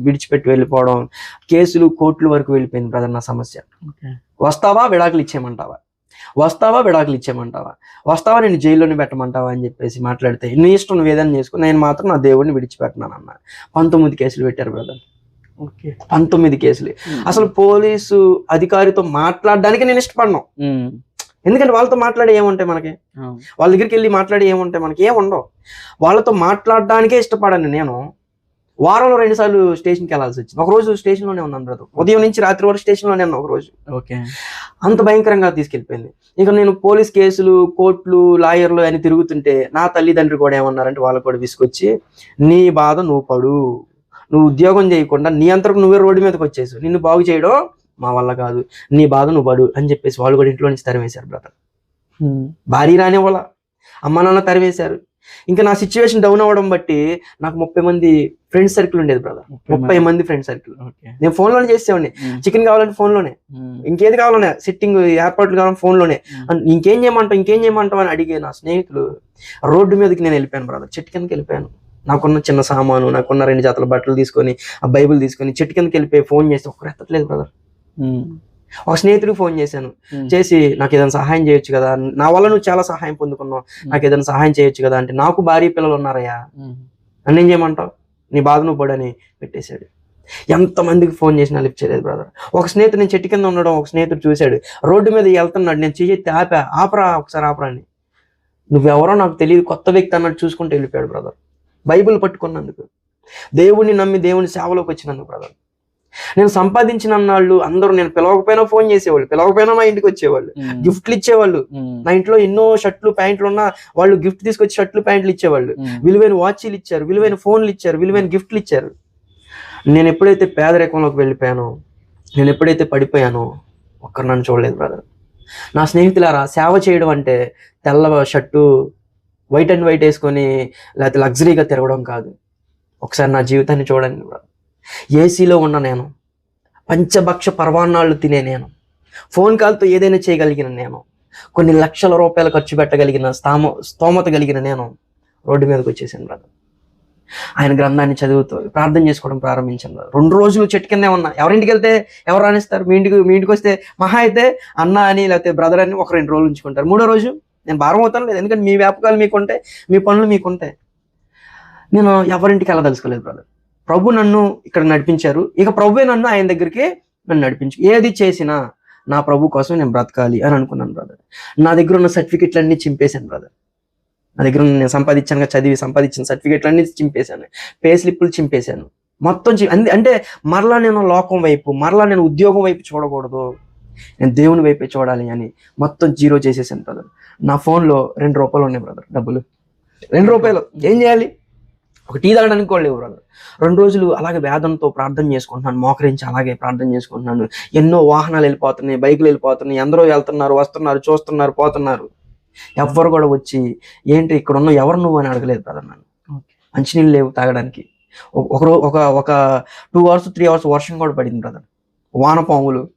S2: విడిచిపెట్టి వెళ్ళిపోవడం కేసులు కోర్టుల వరకు వెళ్ళిపోయింది బ్రదర్ నా సమస్య. వస్తావా విడాకులు ఇచ్చేయమంటావా? వస్తావా విడాకులు ఇచ్చేయమంటావా? వస్తావా నేను జైల్లోనే పెట్టమంటావా అని చెప్పేసి మాట్లాడితే నీ ఇష్టం నువ్వు ఏదైనా చేసుకో నేను మాత్రం నా దేవుడిని విడిచిపెట్టినాను అన్న. పంతొమ్మిది కేసులు పెట్టారు బ్రదర్.
S1: ఓకే.
S2: పంతొమ్మిది కేసులు. అసలు పోలీసు అధికారితో మాట్లాడడానికి నేను ఇష్టపడను. ఎందుకంటే వాళ్ళతో మాట్లాడి ఏముంటాయి మనకి. వాళ్ళ దగ్గరికి వెళ్ళి మాట్లాడి ఏముంటాయి మనకి? ఏం ఉండవు వాళ్ళతో మాట్లాడడానికే ఇష్టపడను నేను. వారంలో రెండు సార్లు స్టేషన్కి వెళ్ళాల్సి వచ్చింది. ఒక రోజు స్టేషన్లోనే ఉన్నాను బ్రదర్ ఉదయం నుంచి రాత్రి వరకు స్టేషన్లోనే ఉన్నాను ఒక రోజు.
S1: ఓకే.
S2: అంత భయంకరంగా తీసుకెళ్ళిపోయింది. ఇక నేను పోలీస్ కేసులు కోర్టులు లాయర్లు అని తిరుగుతుంటే నా తల్లిదండ్రులు కూడా ఏమన్నారంటే వాళ్ళు కూడా విసుకొచ్చి నీ బాధ నువ్వు పడు. నువ్వు ఉద్యోగం చేయకుండా నీ అంతరకు నువ్వే రోడ్డు మీదకి వచ్చేసు నిన్ను బాగు చేయడం మా వల్ల కాదు. నీ బాధ నువ్వు పడు. అని చెప్పేసి వాళ్ళు కూడా ఇంట్లో నుంచి తరివేశారు బ్రదర్. భార్య రాని వాళ్ళ అమ్మ నాన్న తరివేశారు ఇంకా నా సిచ్యువేషన్ డౌన్ అవ్వడం బట్టి నాకు ముప్పై మంది ఫ్రెండ్ సర్కిల్ ఉండేది బ్రదర్ ముప్పై మంది. ఫ్రెండ్ సర్కిల్ నేను ఫోన్లోనే చేసేవాడిని.
S1: ఉమ్.
S2: చికెన్ కావాలంటే ఫోన్లోనే
S1: ఉమ్.
S2: ఇంకేది కావాలనే సిట్టింగ్ ఏర్పాట్లు కావాలి ఫోన్లోనే
S1: ఉమ్.
S2: అన్- ఇంకేం చేయమంటావు ఇంకేం చేయమంటావు అని అడిగే నా స్నేహితులు రోడ్డు మీదకి నేను వెళ్ళిపోయాను బ్రదర్ చెట్టు కిందకి వెళ్ళిపోయాను. నాకున్న చిన్న సామాను నాకున్న రెండు జతల బట్టలు తీసుకొని ఆ బైబిల్ తీసుకొని చెట్టు కిందకి వెళ్ళిపోయి ఫోన్ చేస్తే ఒక్కరు ఎత్తట్లేదు బ్రదర్. ఒక స్నేహితుడికి ఫోన్ చేశాను. చేసి నాకు ఏదైనా సహాయం చేయొచ్చు కదా? నా వల్ల నువ్వు చాలా సహాయం పొందుకున్నావు. నాకు ఏదైనా సహాయం చేయొచ్చు కదా? అంటే నాకు భార్య పిల్లలు ఉన్నారయ్యా. నన్ను ఏం చేయమంటావు? నీ బాధ నువ్వు పడని పెట్టేశాడు. ఎంతమందికి ఫోన్ చేసినా లిఫ్ట్ చేయలేదు బ్రదర్. ఒక స్నేహితుడు నేను చెట్టు కింద ఉండడం ఒక స్నేహితుడు చూశాడు. రోడ్డు మీద వెళ్తున్నాడు. నేను చెయ్యి ఆపా ఆపరా ఒకసారి ఆపరా అని. నువ్వెవరో నాకు తెలియదు. కొత్త వ్యక్తి అన్నట్టు చూసుకుంటూ వెళ్ళిపోయాడు బ్రదర్. బైబిల్ పట్టుకున్నందుకు. దేవుణ్ణి నమ్మి దేవుని సేవలోకి వచ్చినందుకు బ్రదర్. నేను సంపాదించిన అన్నాళ్ళు అందరూ నేను పిలవకపోయినా ఫోన్ చేసేవాళ్ళు పిలవకపోయినా మా ఇంటికి వచ్చేవాళ్ళు. గిఫ్ట్లు ఇచ్చేవాళ్ళు. నా ఇంట్లో ఎన్నో షర్ట్లు ప్యాంట్లు ఉన్నా వాళ్ళు గిఫ్ట్ తీసుకొచ్చి షర్ట్లు ప్యాంట్లు ఇచ్చేవాళ్ళు. విలువైన వాచీలు ఇచ్చారు విలువైన ఫోన్లు ఇచ్చారు విలువైన గిఫ్ట్లు ఇచ్చారు నేను ఎప్పుడైతే పేదరికంలోకి వెళ్ళిపోయానో నేను ఎప్పుడైతే పడిపోయానో ఒక్కరు నన్ను చూడలేదు బ్రదర్ నా స్నేహితులారా సేవ చేయడం అంటే తెల్ల షర్టు వైట్ అండ్ వైట్ వేసుకొని లేకపోతే లగ్జరీగా తిరగడం కాదు ఒకసారి నా జీవితాన్ని చూడండి బ్రదర్ ఏసీలో ఉన్న నేను. పంచభక్ష పర్వాణాలు తినే నేను. ఫోన్ కాల్తో ఏదైనా చేయగలిగిన నేను. కొన్ని లక్షల రూపాయలు ఖర్చు పెట్టగలిగిన స్థామ స్తోమత కలిగిన నేను. రోడ్డు మీదకి వచ్చేసాను బ్రదర్ ఆయన గ్రంథాన్ని చదువుతూ ప్రార్థన చేసుకోవడం ప్రారంభించాను రెండు రోజులు చెట్టు కిందే ఉన్నా. ఎవరింటికి వెళ్తే ఎవరు రాణిస్తారు? మీ ఇంటికి మీ ఇంటికి వస్తే మహా అయితే అన్న అని లేకపోతే బ్రదర్ అని ఒక రెండు రోజులు ఉంచుకుంటారు. మూడో రోజు నేను భారం అవుతాను లేదు. ఎందుకంటే మీ వ్యాపకాలు మీకుంటాయి మీ పనులు మీకుంటాయి. నేను ఎవరింటికి వెళ్ళదలుచుకోలేదు బ్రదర్ ప్రభు నన్ను ఇక్కడ నడిపించారు. ఇక ప్రభువే నన్ను ఆయన దగ్గరికి నన్ను నడిపించు. ఏది చేసినా నా ప్రభు కోసం నేను బ్రతకాలి అని అనుకున్నాను బ్రదర్ నా దగ్గర ఉన్న సర్టిఫికెట్లన్నీ చింపేశాను బ్రదర్ నా దగ్గర ఉన్న నేను సంపాదించాను చదివి సంపాదించిన సర్టిఫికెట్లన్నీ చింపేశాను. పే స్లిప్లు చింపేశాను. మొత్తం అంటే మరలా నేను లోకం వైపు మరలా నేను ఉద్యోగం వైపు చూడకూడదు. నేను దేవుని వైపే చూడాలి అని మొత్తం జీరో చేసేసాను బ్రదర్ నా ఫోన్లో రెండు రూపాయలు ఉన్నాయి బ్రదర్ డబ్బులు. రెండు రూపాయలు. ఏం చేయాలి? ఒక టీ తాగడానికి కూడా లేవు బ్రదర్ రెండు రోజులు అలాగే వేదంతో ప్రార్థన చేసుకుంటున్నాను మోకరించి అలాగే ప్రార్థన చేసుకుంటున్నాను. ఎన్నో వాహనాలు వెళ్ళిపోతున్నాయి బైకులు వెళ్ళిపోతున్నాయి అందరూ వెళ్తున్నారు వస్తున్నారు చూస్తున్నారు పోతున్నారు. ఎవ్వరు కూడా వచ్చి ఏంటి ఇక్కడ ఉన్న ఎవరు నువ్వు? అని అడగలేదు బ్రదర్ నన్ను. మంచినీళ్ళు లేవు తాగడానికి. ఒక- ఒక ఒక టూ అవర్స్ త్రీ అవర్స్ వర్షం కూడా పడింది బ్రదర్ వానపాములు.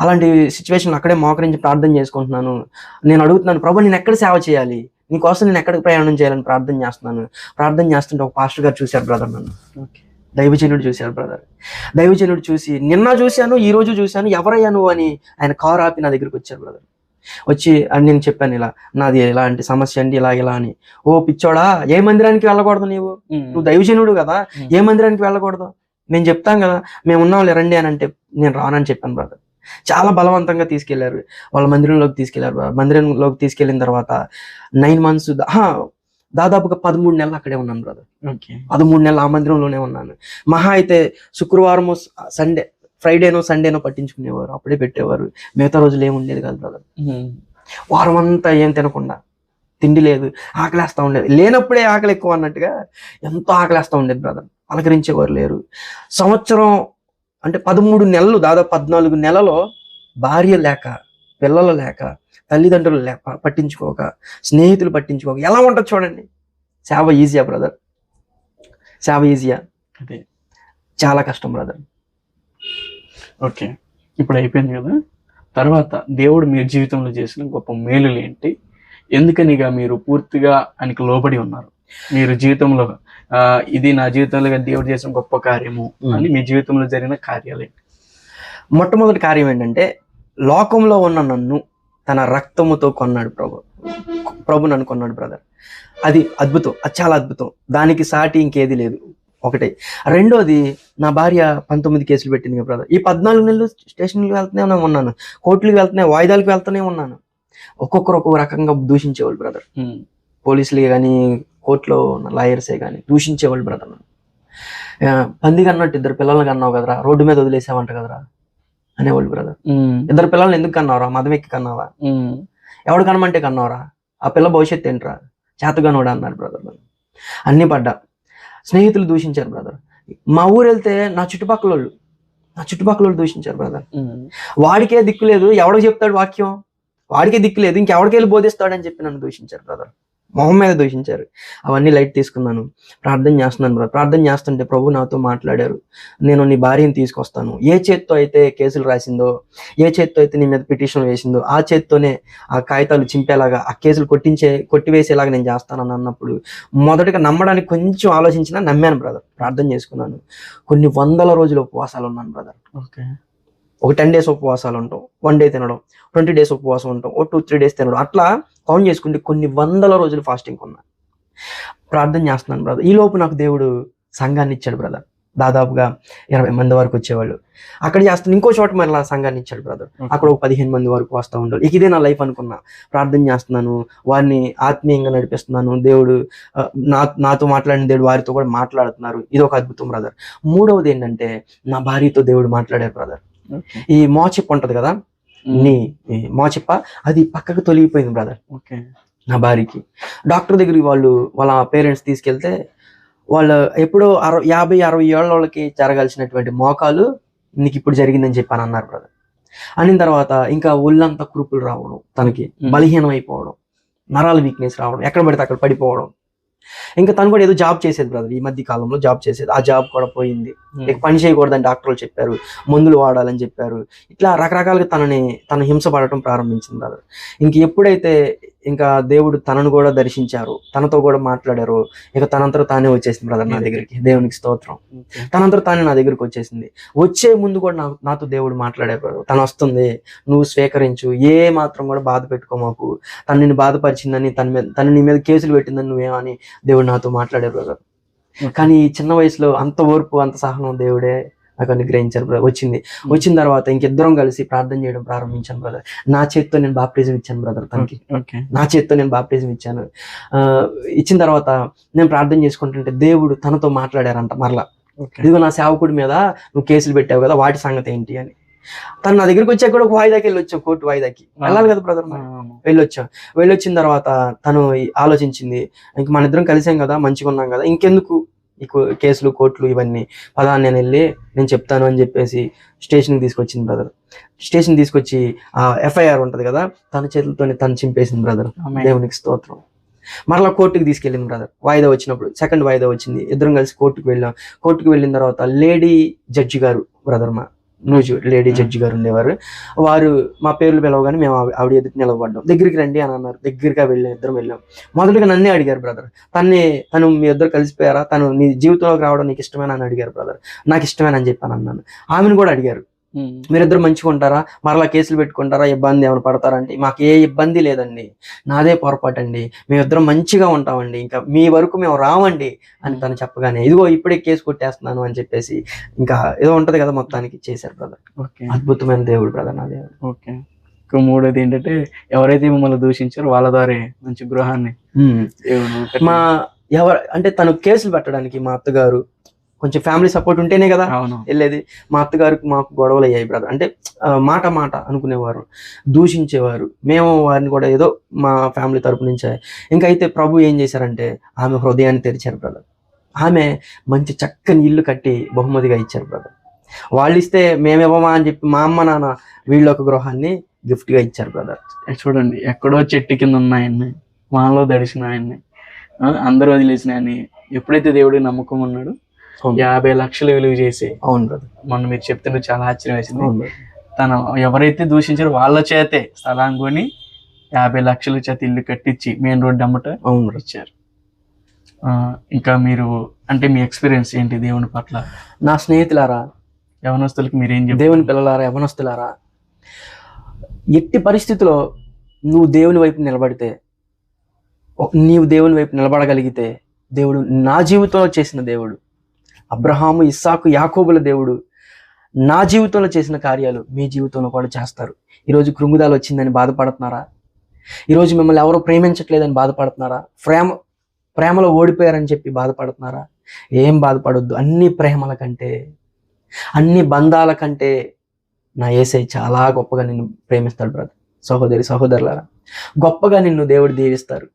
S2: అలాంటి సిచ్యువేషన్ అక్కడే మోకరించి ప్రార్థన చేసుకుంటున్నాను. నేను అడుగుతున్నాను ప్రభు నేను ఎక్కడ సేవ చేయాలి? నీకోసం నేను ఎక్కడికి ప్రయాణం చేయాలని ప్రార్థన చేస్తున్నాను. ప్రార్థన చేస్తుంటే ఒక పాస్టర్ గారు చూశారు బ్రదర్ నన్ను.
S1: ఓకే.
S2: దైవజనుడు చూశారు బ్రదర్ దైవజనుడు చూసి నిన్న చూశాను ఈ రోజు చూశాను ఎవరయ్యా నువ్వు? అని ఆయన కారు ఆపి నా దగ్గరికి వచ్చారు బ్రదర్ వచ్చి అని నేను చెప్పాను ఇలా నాది ఇలాంటి సమస్య అండి ఇలా ఇలా అని. ఓ పిచ్చోడా ఏ మందిరానికి వెళ్ళకూడదు నీవు. నువ్వు దైవజనుడు కదా. ఏ మందిరానికి వెళ్ళకూడదు? మేము చెప్తాం కదా మేము ఉన్నాం రండి అని అంటే నేను రానని చెప్పాను బ్రదర్ చాలా బలవంతంగా తీసుకెళ్ళారు. వాళ్ళ మందిరంలోకి తీసుకెళ్ళారు. మందిరంలోకి తీసుకెళ్ళిన తర్వాత నైన్ మంత్స్ దాదాపుగా పదమూడు నెలలు అక్కడే ఉన్నాను బ్రదర్. పదమూడు నెలలు ఆ మందిరంలోనే ఉన్నాను. మహా అయితే శుక్రవారం సండే ఫ్రైడేనో సండేనో పట్టించుకునేవారు. అప్పుడే పెట్టేవారు. మిగతా రోజులు ఏమి ఉండేది కాదు బ్రదర్. వారం అంతా ఏం తినకుండా తిండి లేదు ఆకలేస్తా ఉండేది. లేనప్పుడే ఆకలి ఎక్కువ అన్నట్టుగా ఎంతో ఆకలేస్తా ఉండేది బ్రదర్ పలకరించేవారు లేరు. సంవత్సరం అంటే పదమూడు నెలలు దాదాపు పద్నాలుగు నెలలో భార్య లేక పిల్లలు లేక తల్లిదండ్రులు లేక పట్టించుకోక స్నేహితులు పట్టించుకోక ఎలా ఉంటుంది చూడండి. సేవ ఈజీయా బ్రదర్ సేవ ఈజీయా
S1: అదే.
S2: చాలా కష్టం బ్రదర్
S1: ఓకే. ఇప్పుడు అయిపోయింది కదా. తర్వాత దేవుడు మీ జీవితంలో చేసిన గొప్ప మేలులు ఏంటి? ఎందుకనిగా మీరు పూర్తిగా ఆయనకు లోబడి ఉన్నారు? మీరు జీవితంలో ఆ, ఇది నా జీవితంలో దేవుడు చేసిన గొప్ప కార్యము అని మీ జీవితంలో జరిగిన కార్యాలు
S2: మొట్టమొదటి కార్యం ఏంటంటే లోకంలో ఉన్న నన్ను తన రక్తముతో కొన్నాడు ప్రభు. ప్రభు నన్ను కొన్నాడు బ్రదర్. అది అద్భుతం అది చాలా అద్భుతం. దానికి సాటి ఇంకేది లేదు. ఒకటే. రెండోది నా భార్య పంతొమ్మిది కేసులు పెట్టింది కదా బ్రదర్. ఈ పద్నాలుగు నెలలు స్టేషన్కి వెళ్తూనే ఉన్నాను. కోర్టులకు వెళ్తూనే వాయిదాలకు వెళ్తూనే ఉన్నాను. ఒక్కొక్కరు ఒక్కొక్క రకంగా దూషించేవాళ్ళు బ్రదర్. పోలీసులే కానీ కోర్టులో ఉన్న లాయర్సే కానీ దూషించేవాళ్ళు బ్రదర్ నన్ను. ఆ, పందిగా అన్నట్టు ఇద్దరు పిల్లల్ని కన్నావు కదరా రోడ్డు మీద వదిలేసావంట కదరా అనేవాళ్ళు బ్రదర్. ఇద్దరు పిల్లల్ని ఎందుకు కన్నావురా? మదం ఎక్కి కన్నావా ఎవడు కనమంటే కన్నావురా? ఆ పిల్ల భవిష్యత్తు ఏంట్రా? చేతగానోడా అన్నాడు బ్రదర్ నన్ను. అన్ని పడ్డా. స్నేహితులు దూషించారు బ్రదర్. మా ఊరు వెళ్తే నా చుట్టుపక్కల వాళ్ళు నా చుట్టుపక్కల వాళ్ళు దూషించారు బ్రదర్. వాడికే దిక్కు లేదు ఎవడో చెప్తాడు వాక్యం? వాడికే దిక్కు లేదు ఇంకెవడికి వెళ్ళి బోధిస్తాడని చెప్పి నన్ను దూషించారు బ్రదర్. మొహం మీద దూషించారు. అవన్నీ లైట్ తీసుకున్నాను. ప్రార్థన చేస్తున్నాను బ్రదర్. ప్రార్థన చేస్తుంటే ప్రభు నాతో మాట్లాడారు. నేను నీ భార్యను తీసుకొస్తాను. ఏ చేత్తో అయితే కేసులు రాసిందో ఏ చేత్తో అయితే నీ మీద పిటిషన్ వేసిందో ఆ చేత్తోనే ఆ కాగితాలు చింపేలాగా ఆ కేసులు కొట్టించే కొట్టివేసేలాగా నేను చేస్తానని అన్నప్పుడు మొదటగా నమ్మడానికి కొంచెం ఆలోచించినా నమ్మాను బ్రదర్. ప్రార్థన చేసుకున్నాను. కొన్ని వందల రోజులు ఉపవాసాలు ఉన్నాను బ్రదర్.
S1: ఓకే.
S2: ఒక టెన్ డేస్ ఉపవాసాలు ఉంటాం వన్ డే తినడం ట్వంటీ డేస్ ఉపవాసం ఉంటాం ఓ టూ త్రీ డేస్ తినడం. అట్లా కౌంట్ చేసుకుంటే కొన్ని వందల రోజులు ఫాస్టింగ్ ఉన్నా ప్రార్థన చేస్తున్నాను బ్రదర్ ఈ లోపు నాకు దేవుడు సంఘాన్ని ఇచ్చాడు బ్రదర్ దాదాపుగా ఇరవై మంది వరకు వచ్చేవాళ్ళు. అక్కడ చేస్తున్న ఇంకో చోట మళ్ళీ సంఘాన్ని ఇచ్చాడు బ్రదర్ అక్కడ ఒక పదిహేను మంది వరకు వస్తూ ఉంటారు ఇక ఇదే నా లైఫ్ అనుకున్నా. ప్రార్థన చేస్తున్నాను వారిని ఆత్మీయంగా నడిపిస్తున్నాను. దేవుడు నా నాతో మాట్లాడిన దేవుడు వారితో కూడా మాట్లాడుతున్నారు. ఇది ఒక అద్భుతం బ్రదర్ మూడవది ఏంటంటే నా భార్యతో దేవుడు మాట్లాడారు బ్రదర్ ఈ మోచిప్ప ఉంటది కదా?
S1: ఉమ్,
S2: నీ మోచిప్ప అది పక్కకు తొలగిపోయింది బ్రదర్
S1: ఓకే
S2: నా భార్యకి. డాక్టర్ దగ్గరికి వాళ్ళు వాళ్ళ పేరెంట్స్ తీసుకెళ్తే వాళ్ళు ఎప్పుడో అరవై యాభై అరవై ఏళ్ళ వాళ్ళకి జరగాల్సినటువంటి మోకాలు నీకు ఇప్పుడు జరిగిందని చెప్పాను అన్నారు బ్రదర్ అనిన తర్వాత ఇంకా ఒళ్ళంతా కురుపులు రావడం తనకి
S1: Hmm.
S2: బలహీనం అయిపోవడం నరాల వీక్నెస్ రావడం ఎక్కడ పడితే అక్కడ పడిపోవడం. ఇంకా తను కూడా ఏదో జాబ్ చేసేది బ్రదర్ ఈ మధ్య కాలంలో జాబ్ చేసేది. ఆ జాబ్ కూడా పోయింది. పని చేయకూడదని డాక్టర్లు చెప్పారు. మందులు వాడాలని చెప్పారు. ఇట్లా రకరకాలుగా తనని తన హింస పడటం ప్రారంభించింది బ్రదర్ ఇంక ఎప్పుడైతే ఇంకా దేవుడు తనను కూడా దర్శించారు. తనతో కూడా మాట్లాడారు. ఇక తనంతట తానే వచ్చేసింది బ్రదర్ నా దగ్గరికి. దేవునికి స్తోత్రం.
S1: ఓకే.
S2: తనంతట తానే నా దగ్గరికి వచ్చేసింది. వచ్చే ముందు కూడా నాకు నాతో దేవుడు మాట్లాడారు. తను వస్తుంది. నువ్వు స్వీకరించు. ఏ మాత్రం కూడా బాధ పెట్టుకోమాకు తను నిన్ను బాధపరిచిందని తన మీద తను నీ మీద కేసులు పెట్టిందని నువ్వేమని దేవుడు నాతో మాట్లాడారు బ్రదర్. కానీ చిన్న వయసులో అంత ఓర్పు అంత సహనం దేవుడే. నాకు అనుగ్రహించారు బ్రదర్ వచ్చింది. వచ్చిన తర్వాత ఇంకిద్దరం కలిసి ప్రార్థన చేయడం ప్రారంభించాను బ్రదర్ నా చేతితో నేను బాప్టిజం ఇచ్చాను బ్రదర్ తనకి. నా చేతితో నేను బాప్టిజం ఇచ్చాను. ఆ, ఇచ్చిన తర్వాత నేను ప్రార్థన చేసుకుంటుంటే దేవుడు తనతో మాట్లాడారంట మరలా. ఇదిగో నా సేవకుడి మీద నువ్వు కేసులు పెట్టావు కదా వాటి సంగతి ఏంటి అని. తను నా దగ్గరికి వచ్చాక కూడా ఒక వాయిదాకి వెళ్ళొచ్చాం కోర్టు వాయిదాకి. వెళ్ళాలి కదా బ్రదర్ వెళ్ళొచ్చాం. వెళ్ళొచ్చిన తర్వాత తను ఆలోచించింది ఇంక మన ఇద్దరం కలిసాం కదా మంచిగా ఉన్నాం కదా ఇంకెందుకు? ఈ కేసులు కోర్టులు ఇవన్నీ. పదా నేను వెళ్ళి నేను చెప్తాను అని చెప్పేసి స్టేషన్కి తీసుకొచ్చింది బ్రదర్. స్టేషన్ తీసుకొచ్చి ఆ ఎఫ్ఐఆర్ ఉంటది కదా తన చేతులతోనే తను చింపేసింది బ్రదర్. దేవునికి స్తోత్రం. మరలా కోర్టుకి తీసుకెళ్ళింది బ్రదర్. వాయిదా వచ్చినప్పుడు సెకండ్ వాయిదా వచ్చింది. ఇద్దరం కలిసి కోర్టుకు వెళ్ళాం. కోర్టుకు వెళ్ళిన తర్వాత లేడీ జడ్జి గారు బ్రదర్ మా నువ్వు లేడీ జడ్జి గారు ఉండేవారు. వారు మా పేర్లు పిలవగానే మేము ఆవి- ఆవిడ ఎదుటి నిలబడ్డాం. దగ్గరికి రండి అని అన్నారు. దగ్గరికి వెళ్ళాం ఇద్దరం వెళ్ళాం. మొదలుగా నన్నే అడిగారు బ్రదర్. తన్ని తను మీ ఇద్దరు కలిసిపోయారా? తను నీ జీవితంలోకి రావడం నీకు ఇష్టమేనా అని అడిగారు బ్రదర్. నాకు ఇష్టమేనని చెప్పాను అన్నాను. ఆమెను కూడా అడిగారు. మీరిద్దరు మంచిగా ఉంటారా? మరలా కేసులు పెట్టుకుంటారా? ఇబ్బంది ఏమైనా పడతారా అంటే మాకు ఏ ఇబ్బంది లేదండి. నాదే పొరపాటు అండి మేమిద్దరం మంచిగా ఉంటామండి. ఇంకా మీ వరకు మేము రామండి అని తను చెప్పగానే ఇదిగో ఇప్పుడే కేసు కొట్టేస్తున్నాను అని చెప్పేసి ఇంకా ఏదో ఉంటది కదా మొత్తానికి చేశారు బ్రదర్
S1: ఓకే.
S2: అద్భుతమైన దేవుడు బ్రదర్ నా దేవుడు
S1: ఓకే. ఇంకా మూడోది ఏంటంటే ఎవరైతే మిమ్మల్ని దూషించారో వాళ్ళ ద్వారా మంచి గృహాన్ని.
S2: మా ఎవరు అంటే తను కేసులు పెట్టడానికి మా అత్తగారు కొంచెం ఫ్యామిలీ సపోర్ట్ ఉంటేనే కదా వెళ్ళేది. మా అత్తగారికి మాకు గొడవలు అయ్యాయి బ్రదర్ అంటే మాట మాట అనుకునేవారు దూషించేవారు. మేము వారిని కూడా ఏదో మా ఫ్యామిలీ తరపు నుంచే. ఇంకా అయితే ప్రభు ఏం చేశారంటే ఆమె హృదయాన్ని తెరిచారు బ్రదర్ ఆమె మంచి చక్కని ఇల్లు కట్టి బహుమతిగా ఇచ్చారు బ్రదర్ వాళ్ళు ఇస్తే మేమివ్వమా అని చెప్పి మా అమ్మ నాన్న వీళ్ళ ఒక గృహాన్ని gift గా ఇచ్చారు బ్రదర్
S1: చూడండి ఎక్కడో చెట్టు కింద ఉన్న ఆయన్ని వానలో దడిసిన ఆయన్ని అందరూ వదిలేసిన ఆయన్ని ఎప్పుడైతే దేవుడి నమ్మకం ఉన్నాడు యాభై లక్షలు విలువ చేసి.
S2: అవును బ్రదర్
S1: మొన్న మీరు చెప్తుంటే చాలా ఆశ్చర్యం వేసింది. తను ఎవరైతే దూషించారో వాళ్ళ చేతే స్థలం కొని యాభై లక్షల చేత ఇల్లు కట్టించి మెయిన్ రోడ్ అమ్మట
S2: అవును.
S1: ఇచ్చారు. ఆ, ఇంకా మీరు అంటే మీ ఎక్స్పీరియన్స్ ఏంటి దేవుని పట్ల?
S2: నా స్నేహితులారా
S1: యవనస్తులకి మీరు
S2: దేవుని పిల్లలారా యవనస్తులారా ఎట్టి పరిస్థితిలో నువ్వు దేవుని వైపు నిలబడితే నీవు దేవుని వైపు నిలబడగలిగితే దేవుడు నా జీవితంలో చేసిన దేవుడు. అబ్రహాము ఇస్సాకు యాకోబుల దేవుడు నా జీవితంలో చేసిన కార్యాలు మీ జీవితంలో కూడా చేస్తారు. ఈరోజు కృంగుదాలు వచ్చిందని బాధపడుతున్నారా? ఈరోజు మిమ్మల్ని ఎవరో ప్రేమించట్లేదని బాధపడుతున్నారా? ప్రేమ ప్రేమలో ఓడిపోయారని చెప్పి బాధపడుతున్నారా? ఏం బాధపడొద్దు. అన్ని ప్రేమల కంటే అన్ని బంధాల కంటే నా ఏసై చాలా గొప్పగా నిన్ను ప్రేమిస్తాడు బ్రదర్. సహోదరి సహోదరులారా గొప్పగా నిన్ను దేవుడు దీవిస్తారు.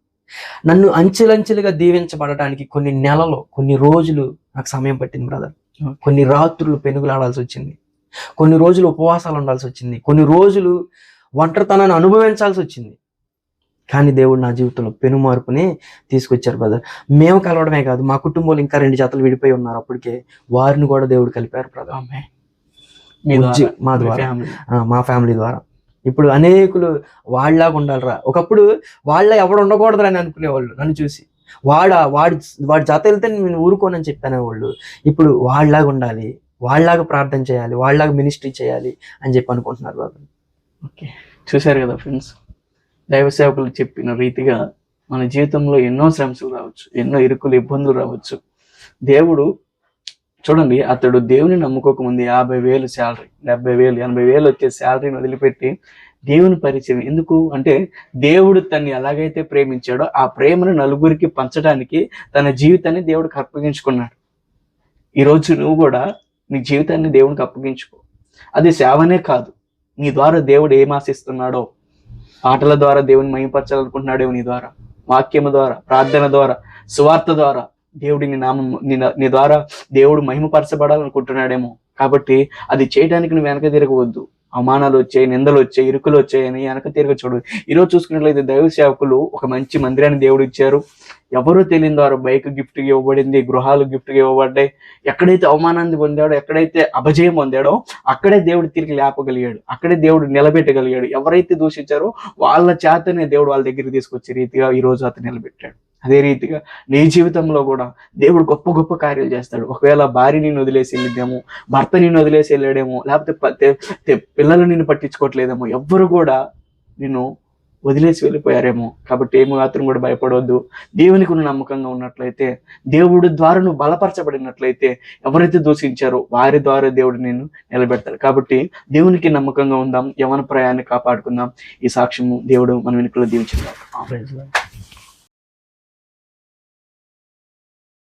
S2: నన్ను అంచెలంచెలుగా దీవించబడటానికి కొన్ని నెలలు కొన్ని రోజులు నాకు సమయం పట్టింది బ్రదర్ కొన్ని రాత్రులు పెనుగులాడాల్సి వచ్చింది. కొన్ని రోజులు ఉపవాసాలు ఉండాల్సి వచ్చింది. కొన్ని రోజులు ఒంటరితనాన్ని అనుభవించాల్సి వచ్చింది. కానీ దేవుడు నా జీవితంలో పెనుమార్పుని తీసుకొచ్చారు బ్రదర్ మేము కలవడమే కాదు మా కుటుంబంలో ఇంకా రెండు జతలు విడిపోయి ఉన్నారు. అప్పటికే వారిని కూడా దేవుడు కలిపారు బ్రదర్.
S1: మీ ద్వారా,
S2: మా ఫ్యామిలీ ద్వారా. ఇప్పుడు అనేకులు వాళ్ళలాగా ఉండాలిరా. ఒకప్పుడు వాళ్ళ ఎవడు ఉండకూడదురా అని అనుకునేవాళ్ళు నన్ను చూసి. వాడ వాడి వాడి జాత వెళ్తే నేను ఊరుకోనని చెప్పానే వాళ్ళు ఇప్పుడు వాళ్ళలాగా ఉండాలి వాళ్ళలాగా ప్రార్థన చేయాలి వాళ్ళలాగా మినిస్ట్రీ చేయాలి అని చెప్పి అనుకుంటున్నారు బాబు.
S1: ఓకే. చూశారు కదా ఫ్రెండ్స్ దైవ సేవకులు చెప్పిన రీతిగా మన జీవితంలో ఎన్నో శ్రమలు రావచ్చు ఎన్నో ఇరుకులు ఇబ్బందులు రావచ్చు. దేవుడు చూడండి అతడు దేవుని నమ్ముకోకముందు యాభై వేలు శాలరీ డెబ్బై వేలు ఎనభై వేలు వచ్చే శాలరీని వదిలిపెట్టి దేవుని పరిచయం. ఎందుకు అంటే దేవుడు తన్ని ఎలాగైతే ప్రేమించాడో ఆ ప్రేమను నలుగురికి పంచడానికి తన జీవితాన్ని దేవుడికి అప్పగించుకున్నాడు. ఈరోజు నువ్వు కూడా నీ జీవితాన్ని దేవునికి అప్పగించుకో. అది సేవనే కాదు. నీ ద్వారా దేవుడు ఏం ఆశిస్తున్నాడో ఆటల ద్వారా దేవుని మహిమపరచాలనుకుంటున్నాడేమో నీ ద్వారా వాక్యము ద్వారా ప్రార్థన ద్వారా సువార్త ద్వారా దేవుడి నీ నామం నీ నీ ద్వారా దేవుడు మహిమపరచబడాలనుకుంటున్నాడేమో. కాబట్టి అది చేయడానికి నువ్వు వెనక తిరగవద్దు. అవమానాలు వచ్చాయి నిందలు వచ్చాయి ఇరుకులు వచ్చాయని వెనక తిరగ చూడు. ఈరోజు చూసుకున్నట్లయితే దైవ సేవకులు ఒక మంచి మందిరాన్ని దేవుడు ఇచ్చారు ఎవరు తెలియని వారు బైక్ గిఫ్ట్గా ఇవ్వబడింది గృహాలు గిఫ్ట్గా ఇవ్వబడ్డాయి ఎక్కడైతే అవమానాన్ని పొందాడో ఎక్కడైతే అభజయం పొందాడో అక్కడే దేవుడు తిరిగి లేపగలిగాడు. అక్కడే దేవుడు నిలబెట్టగలిగాడు. ఎవరైతే దూషించారో వాళ్ళ చేతనే దేవుడు వాళ్ళ దగ్గరికి తీసుకొచ్చే రీతిగా ఈ రోజు అతను నిలబెట్టాడు. అదే రీతిగా నీ జీవితంలో కూడా దేవుడు గొప్ప గొప్ప కార్యాలు చేస్తాడు. ఒకవేళ భార్య నిన్ను వదిలేసి వెళ్ళిద్దేమో భర్త నిన్ను వదిలేసి వెళ్ళాడేమో లేకపోతే పిల్లలు నిన్ను పట్టించుకోవట్లేదేమో ఎవ్వరు కూడా నిన్ను వదిలేసి వెళ్ళిపోయారేమో. కాబట్టి ఏమి మాత్రం కూడా భయపడవద్దు. దేవునికి నువ్వు నమ్మకంగా ఉన్నట్లయితే దేవుడు ద్వారా నువ్వు బలపరచబడినట్లయితే ఎవరైతే దూషించారో వారి ద్వారా దేవుడు నేను నిలబెడతాడు. కాబట్టి దేవునికి నమ్మకంగా ఉందాం యవన ప్రయాన్ని కాపాడుకుందాం. ఈ సాక్ష్యము దేవుడు మన వెనుకలో దీవించుకుందాం